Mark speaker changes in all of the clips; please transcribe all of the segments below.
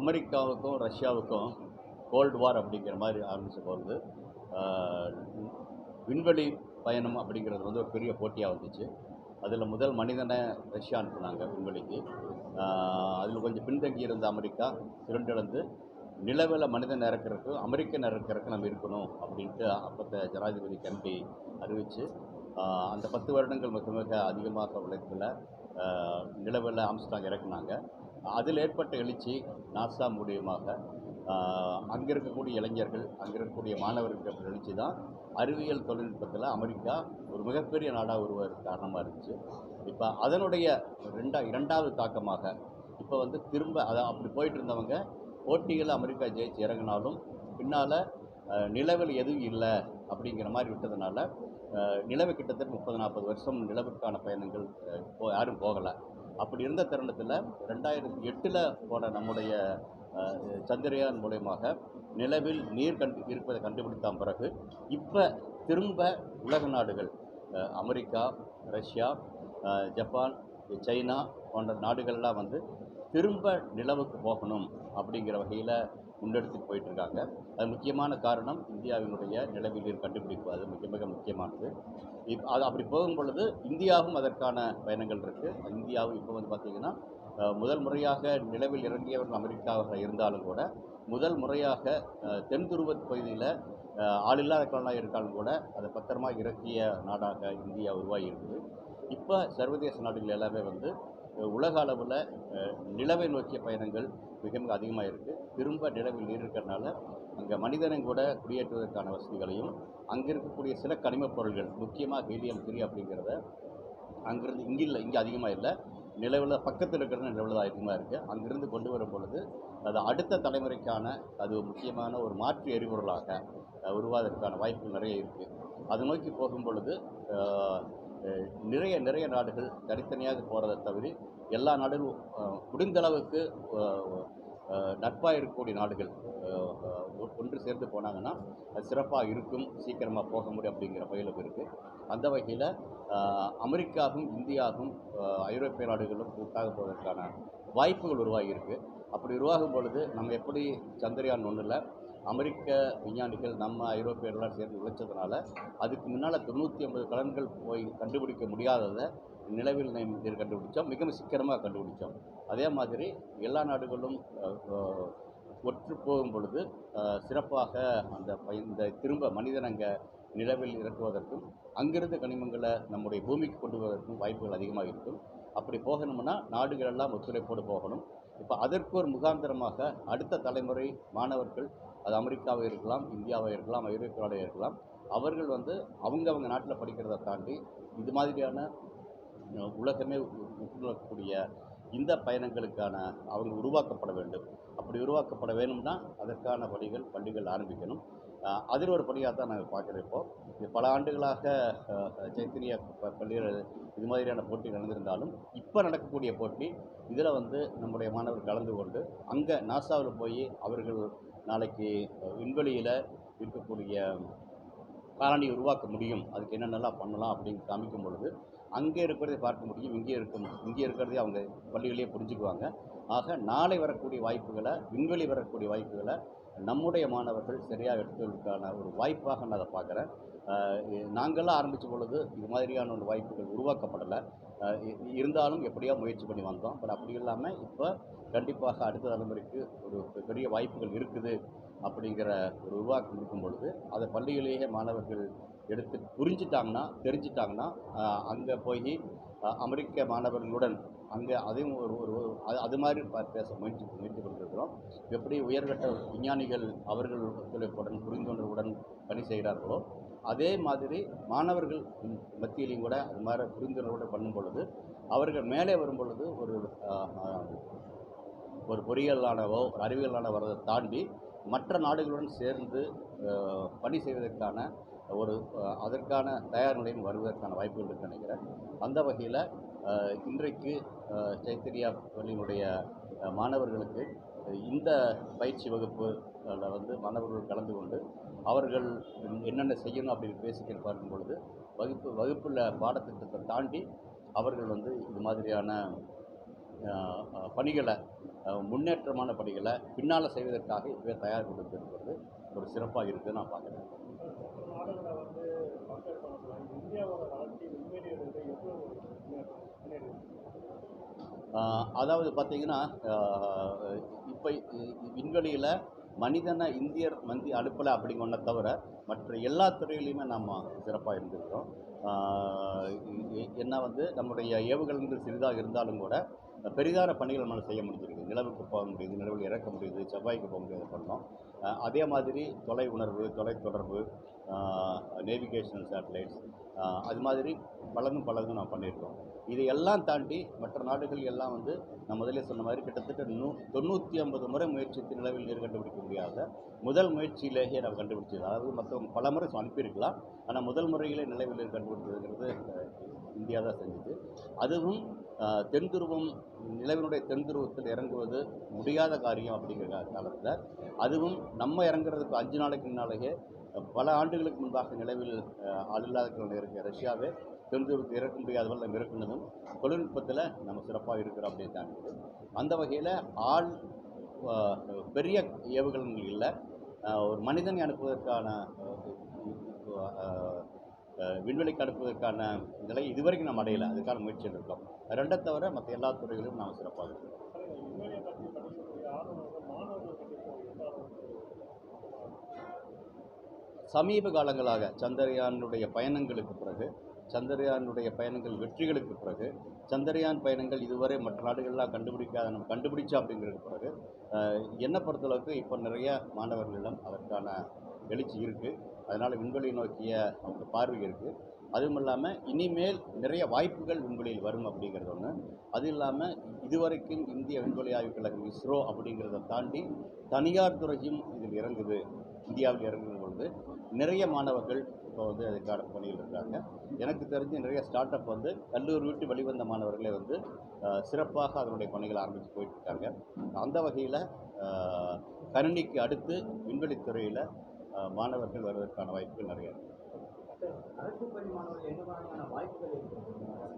Speaker 1: அமெரிக்காவுக்கும் ரஷ்யாவுக்கும் கோல்டு வார் அப்படிங்கிற மாதிரி ஆரம்பிச்ச போது விண்வெளி பயணம் அப்படிங்கிறது வந்து ஒரு பெரிய போட்டியாக வந்துச்சு. அதில் முதல் மனிதனை ரஷ்யா அனுப்புனாங்க விண்வெளிக்கு. அதில் கொஞ்சம் பின்தங்கி இருந்த அமெரிக்கா திரண்டிழந்து நிலவில் மனிதன் இறக்குறதுக்கு அமெரிக்கன் இறக்கிறதுக்கு நம்ம இருக்கணும் அப்படின்ட்டு அப்பத்த ஜனாதிபதி கம்பி அறிவித்து அந்த பத்து வருடங்கள் மிக மிக அதிகமாக உழைப்பில் நிலவில் ஆம்ஸ்டாங் இறக்குனாங்க. அதில் ஏற்பட்ட எழுச்சி நாசா மூலியமாக அங்கே இருக்கக்கூடிய இளைஞர்கள் அங்கே இருக்கக்கூடிய மாணவர்கள் எழுச்சி தான் அறிவியல் தொழில்நுட்பத்தில் அமெரிக்கா ஒரு மிகப்பெரிய நாடாக உருவாக காரணமாக இருந்துச்சு. இப்போ அதனுடைய ரெண்டா இரண்டாவது தாக்கமாக இப்போ வந்து திரும்ப அதை அப்படி போயிட்டு இருந்தவங்க போட்டிகளில் அமெரிக்கா ஜெயிச்சு இறங்கினாலும் பின்னால் நிலவில் எதுவும் இல்லை அப்படிங்கிற மாதிரி விட்டதுனால நிலவு கிட்டத்தட்ட முப்பது நாற்பது வருஷம் நிலவுக்கான பயணங்கள் யாரும் போகலை. அப்படி இருந்த தருணத்தில் ரெண்டாயிரத்தி எட்டில் போன நம்முடைய சந்திரயான் மூலயமாக நிலவில் நீர் கண்டு இருப்பதை கண்டுபிடித்த பிறகு இப்போ திரும்ப உலக நாடுகள் அமெரிக்கா ரஷ்யா ஜப்பான் சைனா போன்ற நாடுகள்லாம் வந்து திரும்ப நிலவுக்கு போகணும் அப்படிங்கிற வகையில் முன்னெடுத்துட்டு போயிட்டுருக்காங்க. அது முக்கியமான காரணம் இந்தியாவினுடைய நிலவில் கண்டுபிடிப்பு. அது மிக மிக முக்கியமானது. இப் அது அப்படி போகும் பொழுது இந்தியாவும் அதற்கான பயணங்கள் இருக்குது இந்தியாவும் இப்போ வந்து பார்த்திங்கன்னா முதல் முறையாக நிலவில் இறங்கியவர்கள் அமெரிக்காவாக இருந்தாலும் கூட முதல் முறையாக தென் துருவ பகுதியில் ஆளில்லாத கலனாக இருக்காலும் கூட அதை பத்திரமா இறக்கிய நாடாக இந்தியா உருவாகி இருக்குது. இப்போ சர்வதேச நாடுகள் எல்லாமே வந்து உலக அளவில் நிலவை நோக்கிய பயணங்கள் மிக மிக அதிகமாக இருக்குது திரும்ப நிலவில் நீர் இருக்கிறனால அங்கே மனிதனும் கூட குடியேற்றுவதற்கான வசதிகளையும் அங்கே இருக்கக்கூடிய சில கனிமப் பொருள்கள் முக்கியமாக ஹீலியம் த்ரீ அப்படிங்கிறத அங்கேருந்து இங்கே இல்லை இங்கே அதிகமாக இல்லை. நிலவில் பக்கத்தில் இருக்கிற நிலவில் தான் அதிகமாக இருக்குது அங்கிருந்து கொண்டு வரும் பொழுது அது அடுத்த தலைமுறைக்கான அது முக்கியமான ஒரு மாற்று எரிபொருளாக உருவாதற்கான வாய்ப்பு வாய்ப்புகள் நிறைய இருக்குது அது நோக்கி போகும் பொழுது நிறைய நிறைய நாடுகள் தனித்தனியாக போகிறதை தவிர எல்லா நாடுகளும் முடிந்தளவுக்கு நட்பாக இருக்கக்கூடிய நாடுகள் ஒ- ஒன்று சேர்ந்து போனாங்கன்னா அது சிறப்பாக இருக்கும் சீக்கிரமாக போக முடியும் அப்படிங்கிற பயிலும் இருக்குது அந்த வகையில் அமெரிக்காவும் இந்தியாவும் ஐரோப்பிய நாடுகளும் கூட்டாக போவதற்கான வாய்ப்புகள் உருவாகியிருக்கு அப்படி உருவாகும் பொழுது நம்ம எப்படி சந்திரயான் ஒன்றில் அமெரிக்க விஞ்ஞானிகள் நம்ம ஐரோப்பியர்களாக சேர்ந்து உழைச்சதுனால அதுக்கு முன்னால் தொண்ணூற்றி ஐம்பது கலன்கள் போய் கண்டுபிடிக்க முடியாததை நிலவில் நீர் கண்டுபிடிச்சோம். மிகவும் சிக்கனமாக கண்டுபிடிச்சோம். அதே மாதிரி எல்லா நாடுகளும் ஒற்று போகும் பொழுது சிறப்பாக அந்த இந்த திரும்ப மனிதன் அங்கே நிலவில் இறக்குவதற்கும் அங்கிருந்து கனிமங்களை நம்முடைய பூமிக்கு கொண்டு வருவதற்கும் வாய்ப்புகள் அதிகமாக இருக்கும். அப்படி போகணும்னா நாடுகளெல்லாம் ஒத்துழைப்போடு போகணும். இப்போ அதற்கு ஒரு முகாந்திரமாக அடுத்த தலைமுறை மாணவர்கள் அது அமெரிக்காவாக இருக்கலாம் இந்தியாவாக இருக்கலாம் ஐரோப்பியாவாக இருக்கலாம். அவர்கள் வந்து அவங்க அவங்க நாட்டில் படிக்கிறதை தாண்டி இது மாதிரியான உலகமே உற்றுநோக்கக்கூடிய இந்த பயணங்களுக்கான அவங்க உருவாக்கப்பட வேண்டும். அப்படி உருவாக்கப்பட வேணும்னா அதற்கான பணிகள் பள்ளிகள் ஆரம்பிக்கணும். அதில் ஒரு பணியாக தான் நாங்கள் பார்க்குறோம் இது பல ஆண்டுகளாக அஹ், சைத்தன்யா பள்ளிகள் இது மாதிரியான போட்டி நடந்திருந்தாலும் இப்போ நடக்கக்கூடிய போட்டி இதில் வந்து நம்முடைய மாணவர்கள் கலந்து கொண்டு அங்கே நாசாவில் போய் அவர்கள் நாளைக்கு விண்வெளியில் இருக்கக்கூடிய காலனி உருவாக்க முடியும். அதுக்கு என்னென்னலாம் பண்ணலாம் அப்படின்னு காமிக்கும் பொழுது அங்கே இருக்கிறதை பார்க்க முடியும் இங்கே இருக்கும் இங்கே இருக்கிறதே அவங்க பள்ளிகளையே புரிஞ்சுக்குவாங்க. ஆக நாளை வரக்கூடிய வாய்ப்புகளை விண்வெளி வரக்கூடிய வாய்ப்புகளை நம்முடைய மாணவர்கள் சரியாக எடுத்ததற்கான ஒரு வாய்ப்பாக நான் அதை பார்க்குறேன். நாங்களாம் ஆரம்பித்த பொழுது இது மாதிரியான ஒரு வாய்ப்புகள் உருவாக்கப்படலை. இருந்தாலும் எப்படியோ முயற்சி பண்ணி வந்தோம். பட் அப்படி இல்லாமல் இப்போ கண்டிப்பாக அடுத்த தலைமுறைக்கு ஒரு பெரிய வாய்ப்புகள் இருக்குது அப்படிங்கிற ஒரு உருவாக்கம் இருக்கும் பொழுது அதை பள்ளியிலேயே மாணவர்கள் எடுத்து புரிஞ்சிட்டாங்கன்னா தெரிஞ்சிட்டாங்கன்னா அங்கே போய் அமெரிக்க மாணவர்களுடன் அங்கே அதையும் ஒரு ஒரு ஒரு- அது- அது மாதிரி ப- பேச முயற்சி முயற்சி கொண்டிருக்கிறோம் எப்படி உயர்கட்ட விஞ்ஞானிகள் அவர்கள் ஒத்துழைப்புடன் புரிந்துணர்வுடன் பணி செய்கிறார்களோ அதே மாதிரி மாணவர்கள் மத்தியிலையும் கூட அது மாதிரி புரிந்துணர்வோடு பண்ணும் பொழுது அவர்கள் மேலே வரும் பொழுது ஒரு ஒரு பொறியியலானவோ ஒரு அறிவியலான வரதை தாண்டி மற்ற நாடுகளுடன் சேர்ந்து பணி செய்வதற்கான ஒரு அதற்கான தயார் நிலையும் வருவதற்கான வாய்ப்புகள் இருக்குன்னு நினைக்கிறேன். அந்த வகையில் இன்றைக்கு அஹ், சைத்தன்யா பள்ளியினுடைய மாணவர்களுக்கு இந்த பயிற்சி வகுப்பு அதில் வந்து மாணவர்கள் கலந்து கொண்டு அவர்கள் என்னென்ன செய்யணும் அப்படின்னு பேசிக்கிட்டு பார்க்கும் பொழுது வகுப்பு வகுப்பில் பாடத்திட்டத்தை தாண்டி அவர்கள் வந்து இது மாதிரியான பணிகளை முன்னேற்றமான பணிகளை பின்னால் செய்வதற்காக இப்போவே தயார் கொடுத்துருக்கிறது ஒரு சிறப்பாக இருக்குதுன்னு நான் பார்க்குறேன். அதாவது பார்த்தீங்கன்னா இப்போ விண்வெளியில் மனிதனை இந்தியர் மந்தி அனுப்பலை அப்படிங்கொன்ன தவிர மற்ற எல்லா துறையிலையுமே நாம் சிறப்பாக இருந்திருக்கிறோம் என்ன வந்து நம்முடைய ஏவுகணைகள் சிறிதாக இருந்தாலும் கூட பெரிதான பணிகள் நம்மளால் செய்ய முடிஞ்சிருக்கு. நிலவுக்கு போக முடியுது நிலவில் இறக்க முடியுது செவ்வாய்க்கு போக முடியாது பண்ணோம் அதே மாதிரி தொலை உணர்வு தொலைத்தொடர்பு நேவிகேஷனல் சேட்டலைட்ஸ் அது மாதிரி பலதும் பலதும் நாம் பண்ணியிருக்கோம். இதையெல்லாம் தாண்டி மற்ற நாடுகள் எல்லாம் வந்து நான் முதலே சொன்ன மாதிரி கிட்டத்தட்ட நூ தொண்ணூற்றி ஐம்பது முறை முயற்சித்து நிலவில் நீர் கண்டுபிடிக்க முடியாத முதல் முயற்சியிலேயே நம்ம கண்டுபிடிச்சது. அதாவது மற்றவங்க பல முறை அனுப்பியிருக்கலாம். ஆனால் முதல் முறையிலே நிலவில் நீர் கண்டுபிடிச்சதுங்கிறது இந்தியா தான் செஞ்சது. அதுவும் தென்துருவம் தென் துருவம் நிலவினுடைய தென் துருவத்தில் இறங்குவது முடியாத காரியம் அப்படிங்கிற காலத்தில். அதுவும் நம்ம இறங்குறதுக்கு அஞ்சு நாளைக்கு முன்னாலேயே பல ஆண்டுகளுக்கு முன்பாக நிலவில் ஆளில்லாத ஆள் இல்லாத இருக்க ரஷ்யாவே தென்துருவத்துக்கு இறக்க முடியாதவர்கள் நம்ம இறக்குனதும் தொழில்நுட்பத்தில் நம்ம சிறப்பாக இருக்கிறோம் அப்படின்னு தான் அந்த வகையில் ஆள் பெரிய ஏவுகணங்கள் இல்லை. ஒரு மனிதனை அனுப்புவதற்கான விண்வெளிக்கு அனுப்புவதற்கான நிலை இதுவரைக்கும் நம்ம அடையலை. அதுக்கான முயற்சியில் இருக்கோம். ரெண்டை தவிர மற்ற எல்லா துறைகளிலும் நாம் சிறப்பாக இருக்கிறோம். சமீப காலங்களாக சந்திரயானுடைய பயணங்களுக்கு பிறகு சந்திரயானுடைய பயணங்கள் வெற்றிகளுக்கு பிறகு சந்திரயான் பயணங்கள் இதுவரை மற்ற நாடுகள்லாம் கண்டுபிடிக்காத நம்ம கண்டுபிடிச்சா அப்படிங்கிறதுக்கு பிறகு அஹ், என்னை பொறுத்தளவுக்கு இப்போ நிறைய மாணவர்களிடம் அதற்கான எழுச்சி இருக்குது அதனால் விண்வெளி நோக்கிய அவங்க பார்வை இருக்குது அதுவும் இல்லாமல் இனிமேல் நிறைய வாய்ப்புகள் விண்வெளியில் வரும் அப்படிங்கிறது ஒன்று அது இல்லாமல் இதுவரைக்கும் இந்திய விண்வெளி ஆய்வுக் கழகம் இஸ்ரோ அப்படிங்கிறத தாண்டி தனியார் துறையும் இதில் இறங்குது. இந்தியாவில் இறங்கும் பொழுது நிறைய மாணவர்கள் இப்போ வந்து அதுக்கான பணியில் இருக்காங்க எனக்கு தெரிஞ்சு நிறைய ஸ்டார்ட் அப் வந்து கல்லூரி விட்டு வெளிவந்த மாணவர்களே வந்து சிறப்பாக அதனுடைய பணிகள் ஆரம்பித்து போயிட்டுருக்காங்க. அந்த வகையில் கணினிக்கு அடுத்து விண்வெளித்துறையில் மாணவர்கள் வருவதற்கான வாய்ப்புகள் நிறைய இருக்குது
Speaker 2: அரசு பள்ளி மாணவர்கள் என்ன மாதிரியான வாய்ப்புகள் இருக்கிறது
Speaker 1: அஹ்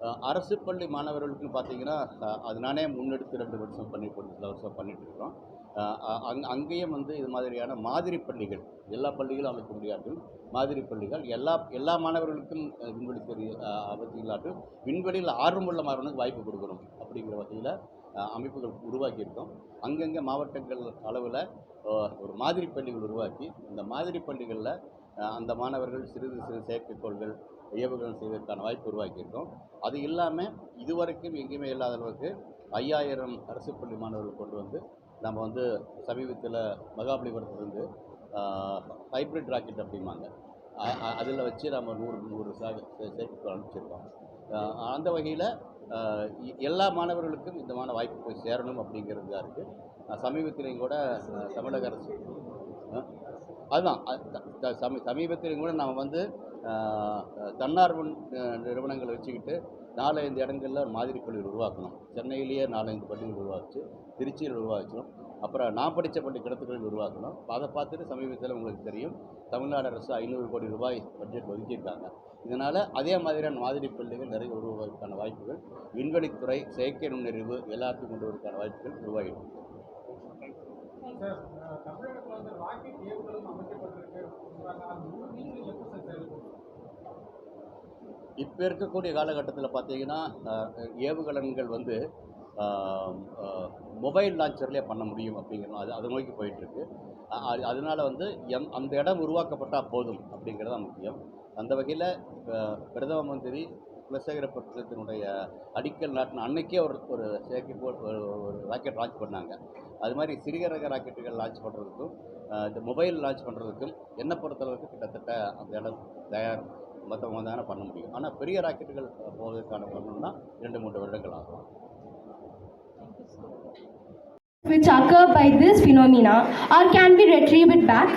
Speaker 1: அரசு பள்ளி மாணவர்களுக்கு பார்த்தீங்கன்னா அது நானே முன்னெடுத்து ரெண்டு வருஷம் பண்ணி ஒரு சில வருஷம் பண்ணிட்டுருக்கிறோம் அங் அங்கேயும் வந்து இது மாதிரியான மாதிரி பள்ளிகள் எல்லா பள்ளிகளும் அமைக்க முடியாது. மாதிரி பள்ளிகள் எல்லா எல்லா மாணவர்களுக்கும் விண்வெளி தெரிய அவசியங்களாட்டும் விண்வெளியில் ஆர்வமுள்ள மாணவனுக்கு வாய்ப்பு கொடுக்கணும் அப்படிங்கிற வகையில் அமைப்புகள் உருவாக்கியிருக்கோம் அங்கங்கே மாவட்டங்கள் அளவில் ஒரு மாதிரி பள்ளிகள் உருவாக்கி இந்த மாதிரி பள்ளிகளில் அந்த மாணவர்கள் சிறிது சிறு செயற்கைக்கோள்கள் ஏவுகணம் செய்வதற்கான வாய்ப்பு உருவாக்கியிருக்கோம். அது இல்லாமல் இதுவரைக்கும் எங்கேயுமே இல்லாத அளவுக்கு ஐயாயிரம் அரசு பள்ளி மாணவர்கள் கொண்டு வந்து நம்ம வந்து சமீபத்தில் மகாபலிபுரத்துலேருந்து ஹைப்ரிட் ராக்கெட் அப்படிம்பாங்க. அதில் வச்சு நம்ம நூறு நூறு சாக செயற்கைக்கோள் அனுப்பிச்சிருக்கோம். அந்த வகையில் எல்லா மாணவர்களுக்கும் இந்த வாய்ப்பு போய் சேரணும் அப்படிங்கிறது தான் இருக்குது சமீபத்திலையும் கூட தமிழக அரசு அதுதான். அது சமீ சமீபத்திலும் கூட நாம் வந்து தன்னார்வ நிறுவனங்களை வச்சுக்கிட்டு நாலஞ்சு இடங்களில் மாதிரி பள்ளிகள் உருவாக்கணும். சென்னையிலேயே நாலஞ்சு பள்ளிகள் உருவாச்சு திருச்சியில் உருவாச்சிடும் அப்புறம் நான் படித்த பள்ளி கிடத்துக்களில் உருவாக்கணும். அதை பார்த்துட்டு சமீபத்தில் உங்களுக்கு தெரியும் தமிழ்நாடு அரசு ஐநூறு கோடி ரூபாய் பட்ஜெட் ஒதுக்கியிருக்காங்க. இதனால் அதே மாதிரியான மாதிரி பள்ளிகள் நிறைய உருவாவதற்கான வாய்ப்புகள் விண்வெளித்துறை செயற்கை நுண்ணறிவு எல்லாத்தையும் கொண்டு வருவதற்கான வாய்ப்புகள் உருவாகிடும். இப்போ இருக்கக்கூடிய காலகட்டத்தில் பார்த்தீங்கன்னா ஏவுகலன்கள் வந்து மொபைல் லான்ச்சர்லேயே பண்ண முடியும் அப்படிங்கிறோம் அது அதை நோக்கி போயிட்டுருக்கு. அதனால் வந்து எம் அந்த இடம் உருவாக்கப்பட்டால் போதும் அப்படிங்கிறது தான் முக்கியம். அந்த வகையில் பிரதம மந்திரி குலசேகரப்பட்டினத்தினுடைய அடிக்கல் நாட்டின அன்னைக்கே ஒரு ஒரு செயற்கைக்கோள் ஒரு ஒரு ராக்கெட் லான்ச் பண்ணாங்க. அது மாதிரி சிறிய ரக ராக்கெட்டுகள் லான்ச் பண்ணுறதுக்கும் இந்த மொபைல் லான்ச் பண்ணுறதுக்கும் என்னை பொறுத்தளவுக்கு கிட்டத்தட்ட அந்த இடம் தயார் மற்றவங்க தானே பண்ண முடியும். ஆனால் பெரிய ராக்கெட்டுகள் போவதற்கான பண்ணணும்னா இரண்டு மூன்று வருடங்கள் ஆகும்.
Speaker 3: Which occur by this phenomena or can be retrieved back?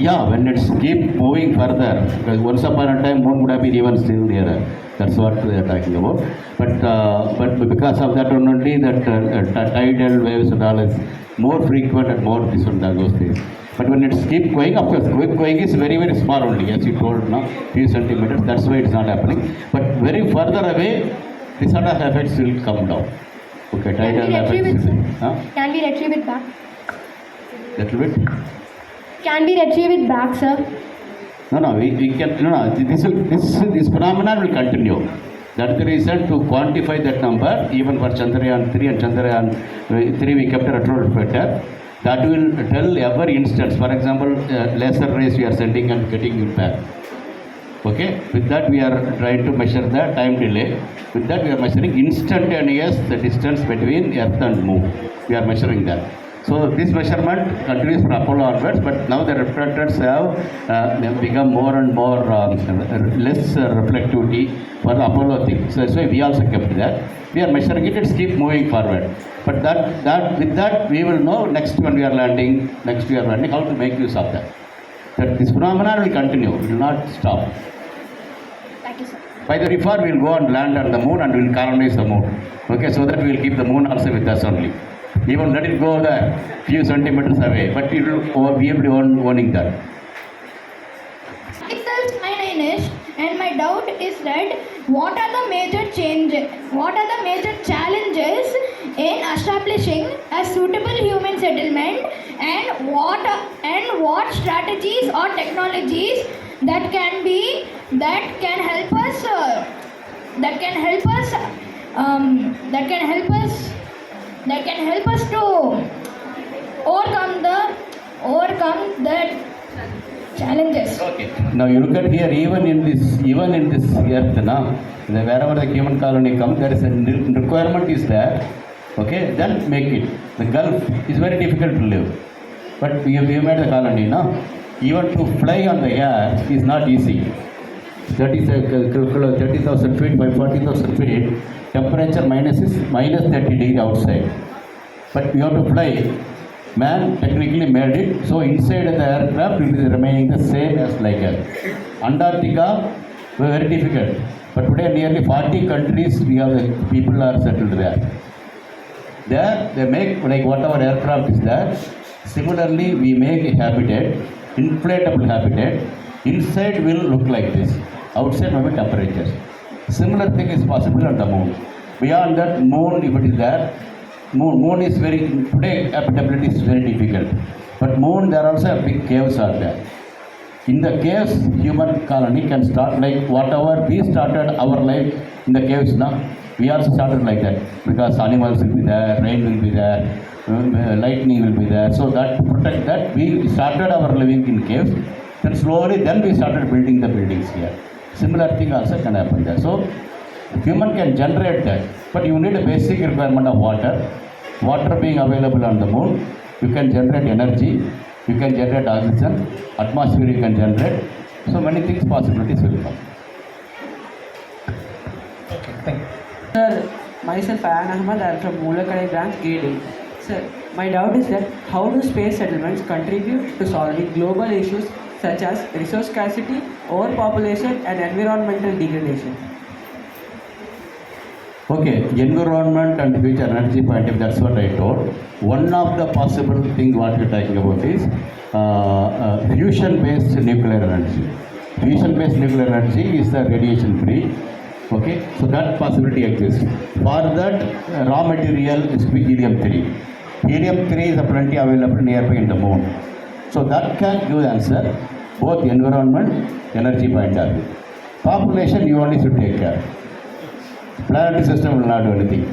Speaker 4: Yeah, when it's keep moving further, because once upon a time moon would have been even still there. That's what they are talking about. But uh, but because of that only that uh, uh, tidal waves and all is more frequent and more this that those things.
Speaker 1: But when it's keep going, of course, going, going is very, very small only, as you told now, few centimeters, that's why it's not happening. But very further away, the sort of effects will come down. Okay, tidal effects.
Speaker 3: Can we retrieve it back?
Speaker 1: Little bit.
Speaker 3: Can we retrieve it back, sir?
Speaker 1: No, no, we, we can, no, no, this this, this phenomenon will continue. That's the reason to quantify that number, even for Chandrayaan 3 and Chandrayaan uh, 3, we kept a retrospector. That will tell every instance, for example, uh, laser rays we are sending and getting it back. Okay, with that we are trying to measure the time delay. With that we are measuring instantaneous the distance between Earth and Moon. We are measuring that. So this measurement continues for Apollo onwards, but now the reflectors have uh, become more and more um, less uh, reflectivity for the Apollo thing. So that's why we also kept that. We are measuring it, it's keep moving forward. But that, that with that we will know next when we are landing, next we are landing, how to make use of that. That this phenomenon will continue, it will not stop.
Speaker 3: Thank you, sir.
Speaker 1: By the reform, we'll go and land on the moon and we'll colonize the moon. Okay, so that we'll keep the moon also with us only. Even let it go the few centimeters away, but it will be able to own, owning that.
Speaker 5: Myself, my name is, and my doubt is that what are the major changes, what are the major challenges in establishing a suitable human settlement, and what and what strategies or technologies that can be that can help us uh, that can help us um, that can help us that can help us to overcome the overcome the challenges.
Speaker 1: Okay. Now you look at here, even in this, even in this earth, now, the, wherever the human colony comes, there is a requirement is there. Okay, then make it. The Gulf is very difficult to live, but we have, we have made the colony, no? Even to fly on the air is not easy. 30 30,000 feet by 40,000 feet, temperature minus is minus 30 degree outside. But we have to fly. Man technically made it, so inside the aircraft will be remaining the same as like Earth. Antarctica, very difficult. But today nearly 40 countries we have the people are settled there. There they make like whatever aircraft is there. Similarly, we make a habitat, inflatable habitat. Inside will look like this. Outside may be temperatures. Similar thing is possible on the moon. Beyond that, moon if it is there, moon moon is very today habitability is very difficult. But moon there also big caves are there. In the caves, human colony can start like whatever we started our life in the caves now. We also started like that because animals will be there, rain will be there, um, uh, lightning will be there. So that to protect that, we started our living in caves. Then slowly, then we started building the buildings here. Similar thing also can happen there. So human can generate that, but you need a basic requirement of water. Water being available on the moon, you can generate energy, you can generate oxygen, atmosphere you can generate. So many things, possibilities will come.
Speaker 6: Okay, thank you.
Speaker 7: Sir, myself Ayan Ahmad, I am from Moolakadai branch, KD. Sir, my doubt is that how do space settlements contribute to solving global issues such as resource scarcity, overpopulation, and environmental degradation?
Speaker 1: Okay, environment and future energy point of that's what I told. One of the possible thing what we're talking about is uh, uh, fusion-based nuclear energy. Fusion-based nuclear energy is the radiation-free. Okay, so that possibility exists. For that, uh, raw material is to be helium-3. Helium-3 is plenty available nearby in the moon. So that can give answer both environment, energy point of view. Population you only should take care planetary system will not do anything.